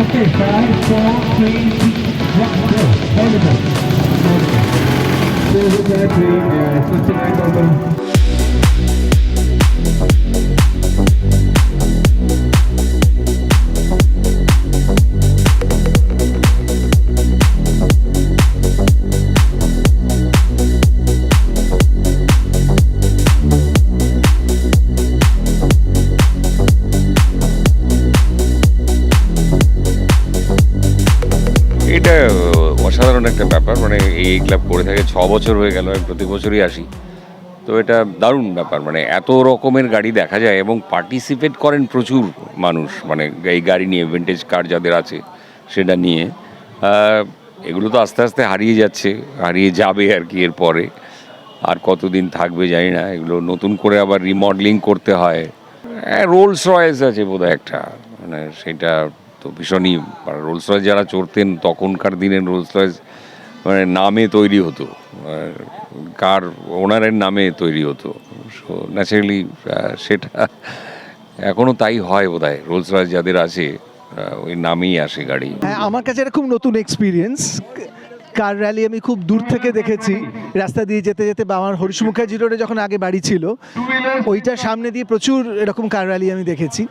Okay, five, four, three, two, one, go. Hold it up. Hold it up. Hold it up. Hold it up. অসাধারণ একটা ব্যাপার মানে এই club করে থাকে, ছ বছর হয়ে গেল, আমি প্রতি বছরই আসি। তো এটা দারুণ ব্যাপার মানে এত রকমের গাড়ি দেখা যায় এবং পার্টিসিপেট করেন প্রচুর মানুষ মানে এই গাড়ি নিয়ে ভিন্টেজ কার যাদের আছে, সেটা নিয়ে। এগুলো তো আস্তে আস্তে হারিয়ে যাচ্ছে, হারিয়ে যাবে আর কি এরপরে আর কতদিন থাকবে জানি না, এগুলো নতুন করে আবার রিমডেলিং করতে হয়। রোলস রয়েস আছে বোধহয় একটা মানে সেটা তো ভীষণই রোলস রয়েস যারা চড়তেন, তখনকার দিনের রোলস রয়েস মানে নামে তৈরি হতো। কার ওনারের নামে তৈরি হতো। সো ন্যাচারালি সেটা এখনও তাই হয় বোধ হয় রোলস রয়েস যাদের আছে ওই নামেই আসে গাড়ি। হ্যাঁ আমার কাছে এটা খুব নতুন এক্সপিরিয়েন্স কার র্যালি আমি খুব দূর থেকে দেখেছি। রাস্তা দিয়ে যেতে যেতে বা আমার হরিশ মুখার্জি রোডে যখন আগে বাড়ি ছিল, ওইটার সামনে দিয়ে প্রচুর এরকম কার র্যালি আমি দেখেছি।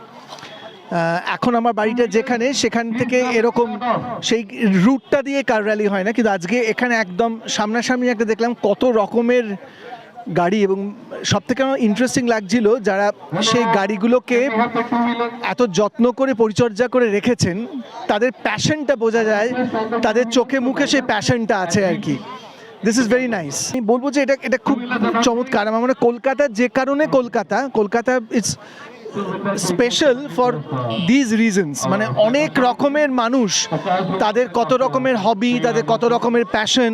এখন আমার বাড়িটা যেখানে, সেখান থেকে এরকম সেই রুটটা দিয়ে কার র্যালি হয় না, কিন্তু আজকে এখানে একদম সামনাসামনি একটা দেখলাম কত রকমের গাড়ি এবং সব থেকে আমার ইন্টারেস্টিং লাগছিল যারা সেই গাড়িগুলোকে এত যত্ন করে পরিচর্যা করে রেখেছেন, তাদের প্যাশনটা বোঝা যায়, তাদের চোখে মুখে সেই প্যাশনটা আছে আর কি। দিস ইজ ভেরি নাইস আমি বলব যে এটা এটা খুব চমৎকার। আমার মনে কলকাতা যে কারণে Kolkata Kolkata it's special for these reasons মানে অনেক রকমের মানুষ, তাদের কত রকমের হবি তাদের কত রকমের প্যাশন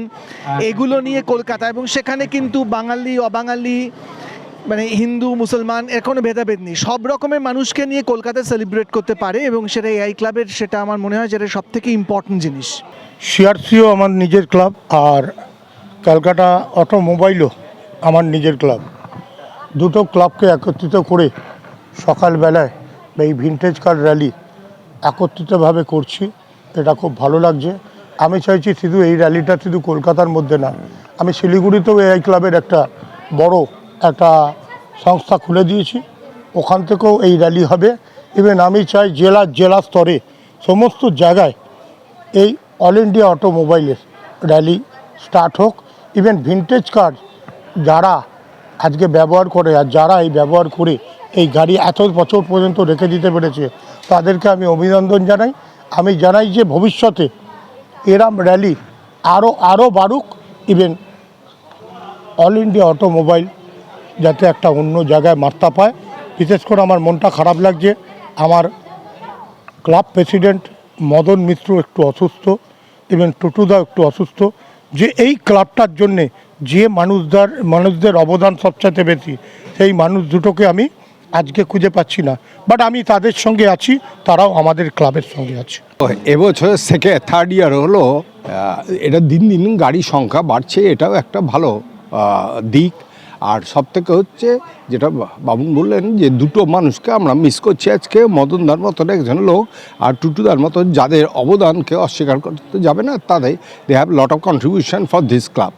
এগুলো নিয়ে কলকাতা এবং সেখানে কিন্তু বাঙালি, অবাঙালি মানে হিন্দু, মুসলমান, এর কোনো ভেদাভেদ নেই। সব রকমের মানুষকে নিয়ে কলকাতা সেলিব্রেট করতে পারে এবং সেটা এআই ক্লাবের সেটা আমার মনে হয় যেটা সব থেকে ইম্পর্টেন্ট জিনিস। সিআরসিও আমার নিজের ক্লাব আর ক্যালকাটা অটোমোবাইলও আমার নিজের ক্লাব দুটো ক্লাবকে একত্রিত করে সকালবেলায় এই ভিনটেজ কার র্যালি একত্রিতভাবে করছি। এটা খুব ভালো লাগছে। আমি চাইছি শুধু এই র্যালিটা শুধু কলকাতার মধ্যে না, আমি শিলিগুড়িতেও এই ক্লাবের একটা বড় একটা সংস্থা খুলে দিয়েছি। ওখান থেকেও এই র্যালি হবে। ইভেন আমি চাই জেলা জেলা স্তরে সমস্ত জায়গায় এই অল ইন্ডিয়া অটোমোবাইলের র্যালি স্টার্ট হোক। ইভেন ভিনটেজ কার যারা আজকে ব্যবহার করে আর যারা এই ব্যবহার করে এই গাড়ি এত বছর পর্যন্ত রেখে দিতে পেরেছে। তাদেরকে আমি অভিনন্দন জানাই। আমি জানাই যে ভবিষ্যতে এরম র্যালি আরও আরও বাড়ুক। ইভেন অল ইন্ডিয়া অটোমোবাইল যাতে একটা অন্য জায়গায় মাত্রা পায়। বিশেষ করে আমার মনটা খারাপ লাগছে। আমার ক্লাব প্রেসিডেন্ট মদন মিত্র একটু অসুস্থ। ইভেন টুটুদা একটু অসুস্থ। যে এই ক্লাবটার জন্যে যে মানুষদের মানুষদের অবদান সবচাইতে বেশি, সেই মানুষ দুটোকে আমি আজকে খুঁজে পাচ্ছি না। বাট আমি তাদের সঙ্গে আছি, তারাও আমাদের ক্লাবের সঙ্গে আছে। এবছর সেকেন্ড থার্ড ইয়ার হলো এটা দিন দিন গাড়ির সংখ্যা বাড়ছে, এটাও একটা ভালো দিক। আর সব থেকে হচ্ছে যেটা বাবুন বললেন যে দুটো মানুষকে আমরা মিস করছি আজকে, মদনদার মতন একজন লোক আর টুটুদার মতো যাদের অবদানকে অস্বীকার করতে যাবে না, তাদের they have lot of contribution for this club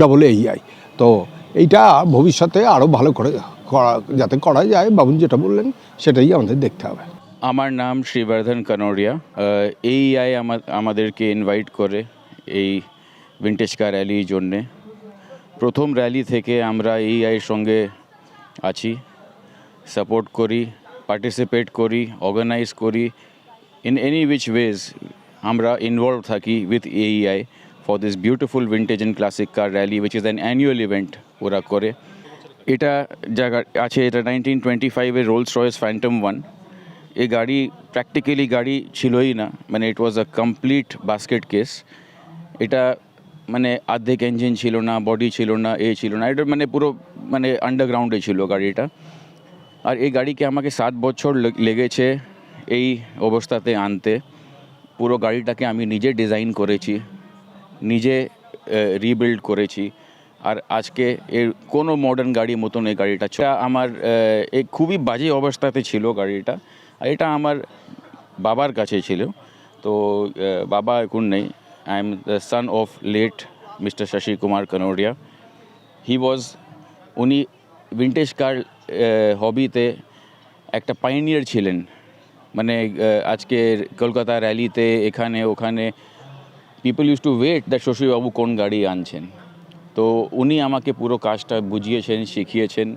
double EIAI তো এইটা ভবিষ্যতে আরও ভালো করে করা, যাতে করা যায়, বাবুন যেটা বললেন, সেটাই আমাদের দেখতে হবে। আমার নাম শ্রীবর্ধন কানোরিয়া এইআই আমাদেরকে ইনভাইট করে এই ভিন্টেজ কার র্যালির জন্যে। প্রথম র্যালি থেকে আমরা এইআইয়ের সঙ্গে আছি। সাপোর্ট করি পার্টিসিপেট করি অর্গানাইজ করি। ইন এনি উইচ ওয়েজ আমরা ইনভলভ থাকি with EIAI for this beautiful vintage and classic car rally which is an annual event ওরা করে। এটা জায়গা আছে, এটা নাইনটিন টোয়েন্টি ফাইভের রোলস রয়েস ফ্যান্টম ওয়ান এই গাড়ি প্র্যাকটিক্যালি গাড়ি ছিলই না মানে it was a complete basket case এটা মানে অর্ধেক ইঞ্জিন ছিল না বডি ছিল না, এ ছিল না, এটা মানে পুরো মানে আন্ডারগ্রাউন্ডে ছিল গাড়িটা। আর এই গাড়িকে আমাকে সাত বছর লেগেছে এই অবস্থাতে আনতে। পুরো গাড়িটাকে আমি নিজে ডিজাইন করেছি, নিজে রিবিল্ড করেছি। আর আজকে এর কোনো মডার্ন গাড়ি মতন এই গাড়িটা আমার এই খুবই বাজে অবস্থাতে ছিল গাড়িটা। আর এটা আমার বাবার কাছে ছিল। তো বাবা এখন নেই। I am the son of late mister Shashi Kumar Kanoria he was উনি ভিন্টেজ কার হবিতে একটা পাইনিয়ার ছিলেন। মানে আহ, আজকের কলকাতা র্যালিতে এখানে ওখানে। People use to wait that Shashibabu কোন গাড়ি আনছেন। তো উনি আমাকে পুরো কাজটা বুঝিয়েছেন, শিখিয়েছেন।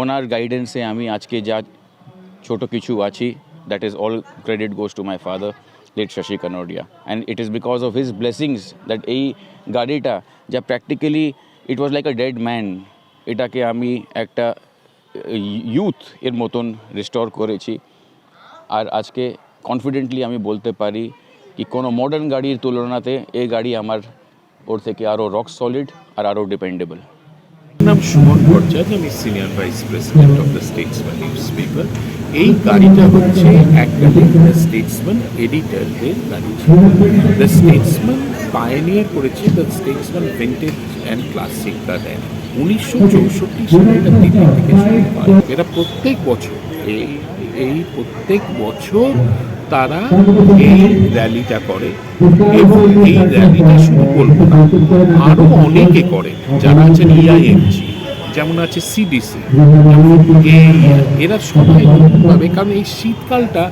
ওনার গাইডেন্সে আমি আজকে যা ছোট কিছু আছি that is all credit goes to my father late Shashi Kanodia and it is because of his blessings that এই গাড়িটা, যা practically it was like a dead man এটাকে আমি একটা ইউথ এর মতন রিস্টোর করেছি। আর আজকে কনফিডেন্টলি আমি বলতে পারি কি কোনো মডার্ন গাড়ির তুলনাতে এই গাড়ি আমার ওর থেকে আরও রক সলিড আর আরও ডিপেন্ডেবল নাম সুমন ভট্টাচার্য, আমি senior vice president of the Statesman newspaper এই গাড়িটা হচ্ছে একাধিক দ্য স্টেটসম্যান এডিটরদের গাড়ি। দ্য স্টেটসম্যান পায়নিয়ার করেছে the Statesman vintage and classic car উনিশশো চৌষট্টি সালে এটা দিল্লি থেকে শুরু হয়। এরা প্রত্যেক বছর, এই এই প্রত্যেক বছর তারা এই র্যালিটা করে এবং এই র্যালিটা শুধু করব না আরও অনেকে করে। যারা আছেন ইআইএমজি যেমন আছে সিডিসি এরা সবাই নতুনভাবে কারণ এই শীতকালটা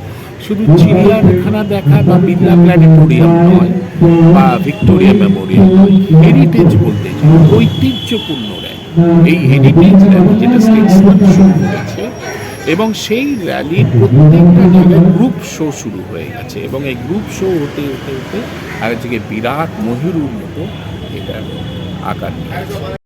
শুধু চিড়িয়াখানা দেখা বা বিড়লা প্ল্যানেটোরিয়াম নয় বা ভিক্টোরিয়া মেমোরিয়াল হেরিটেজ বলতে ঐতিহ্যপূর্ণ র্যালি। এই হেরিটেজ র্যালি যেটা স্টেটসম্যান শুরু করেছে এবং সেই র্যালির প্রত্যেকটা জায়গায় গ্রুপ শো শুরু হয়ে গেছে এবং এই গ্রুপ শো হতে হতে হতে আজকে বিরাট ময়ূরুর মতো এটা আকার নিয়েছে